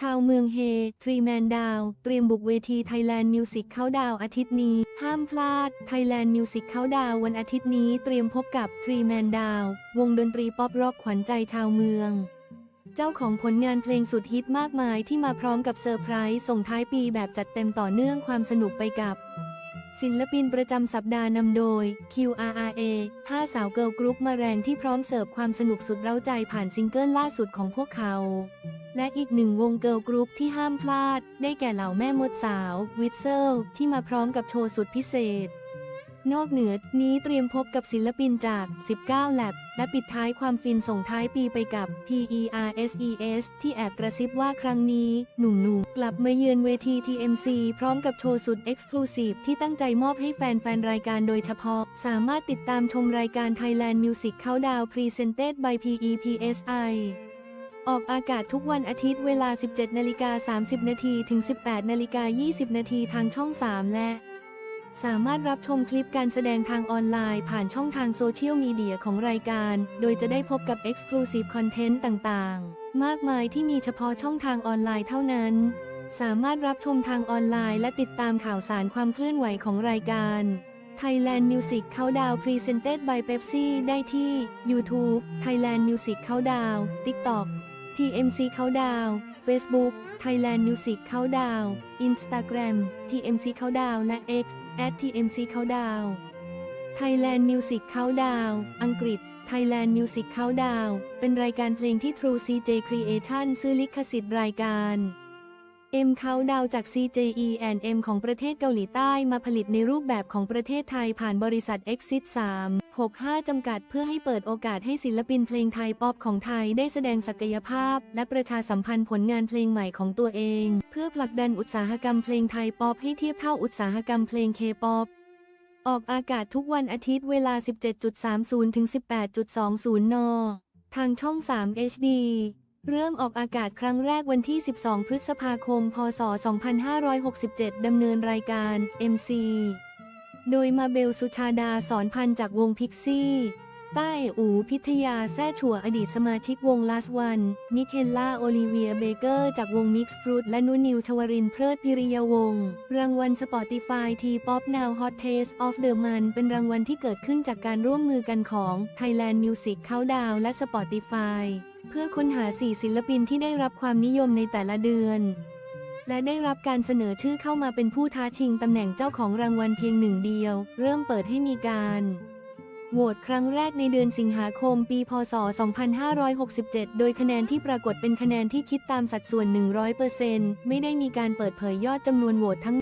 ชาวเมืองเฮ ทรีแมนดาว เตรียมบุกเวที Thailand Music เข้าดาวอาทิตย์นี้ ห้ามพลาด Thailand Music เข้าดาววันอาทิตย์นี้เตรียมพบกับทรีแมนดาว วงดนตรีป๊อปร็อกขวัญใจชาวเมือง เจ้าของผลงานเพลงสุดฮิตมากมายที่มาพร้อมกับเซอร์ไพรส์ส่งท้ายปีแบบจัดเต็มต่อเนื่องความสนุกไปกับ ศิลปินประจำสัปดาห์นำโดย QRRA 5สาวเกิร์ลกรุ๊ปมาแรงที่พร้อมเสิร์ฟความสนุกสุดเร้าใจผ่านซิงเกิลล่าสุดของพวกเขา และอีกหนึ่งวงเกิร์ลกรุ๊ปที่ห้ามพลาด ได้แก่เหล่าแม่มดสาว วิทเซลที่มาพร้อมกับโชว์สุดพิเศษ นอกเหนือนี้เตรียมพบกับศิลปินจาก 19 Lab และปิดท้ายความฟินส่งท้ายปีไปกับ PERSES ที่แอบกระซิบว่าครั้งนี้ หนุ่มๆ กลับมาเยือนเวที TMC พร้อมกับโชว์สุด Exclusive ที่ตั้งใจมอบให้แฟนๆ รายการโดยเฉพาะ สามารถติดตามชมรายการ Thailand Music Countdown Presented by PEPSI ออกอากาศทุกวันอาทิตย์เวลา 17 นาฬิกา 30 นาทีถึง 18 นาฬิกา 20 นาทีทางช่อง 3 และ สามารถรับชมคลิปการแสดงทางออนไลน์ ผ่านช่องทางโซเชียลมีเดียของรายการ โดยจะได้พบกับ Exclusive Content ต่างๆ มากมายที่มีเฉพาะช่องทางออนไลน์เท่านั้น สามารถรับชมทางออนไลน์และติดตามข่าวสารความเคลื่อนไหวของรายการ Thailand Music Countdown Presented by Pepsi ได้ที่ YouTube Thailand Music Countdown TikTok TMC Countdown Facebook Thailand Music Countdown Instagram TMC Countdown และ X @TMC Countdown Thailand Music Countdown อังกฤษ Thailand Music Countdown เป็นรายการเพลงที่ True CJ Creation ซื้อลิขสิทธิ์รายการ M Countdown จาก CJE&M ของประเทศเกาหลีใต้มาผลิตในรูปแบบของประเทศไทยผ่านบริษัท Exit 3 65 จำกัดเพื่อให้เปิดโอกาสให้ศิลปินเพลงไทยป๊อปของไทยได้แสดงศักยภาพ และประชาสัมพันธ์ผลงานเพลงใหม่ของตัวเอง เพื่อผลักดันอุตสาหกรรมเพลงไทยป๊อปให้เทียบเท่าอุตสาหกรรมเพลงเคป๊อปออกอากาศทุกวันอาทิตย์เวลา 17.30ถึง18.20 น ทางช่อง 3 HD เริ่มออกอากาศครั้งแรกวันที่ 12 พฤษภาคม พศ 2567 ดำเนินรายการ MC โดยมาเบลสุชาดาสอนพันจากวงพิกซี่ใต้อูพิทยาแซ่ชัวอดีตสมาชิกวง Last One มิเคลล่า โอลิเวีย เบเกอร์จากวง Mix Fruit และนุนิว ชวรินเพลิดพิริยวงศ์รางวัล Spotify T-Pop Now Hot Taste of the Month เป็นรางวัลที่เกิดขึ้นจากการร่วมมือกันของ Thailand Music Countdown และ Spotify เพื่อค้นหา 4 ศิลปินที่ได้รับความนิยมในแต่ละเดือน และได้รับการเสนอชื่อเข้ามาเป็นผู้ท้าชิงตำแหน่งเจ้าของรางวัลเพียงหนึ่งเดียว เริ่มเปิดให้มีการโหวตครั้งแรกในเดือนสิงหาคมปี พศ 2567 โดยคะแนนที่ปรากฏเป็นคะแนนที่คิดตามสัดส่วน 100%ไม่ได้มีการเปิดเผยยอดจำนวนโหวตทั้ง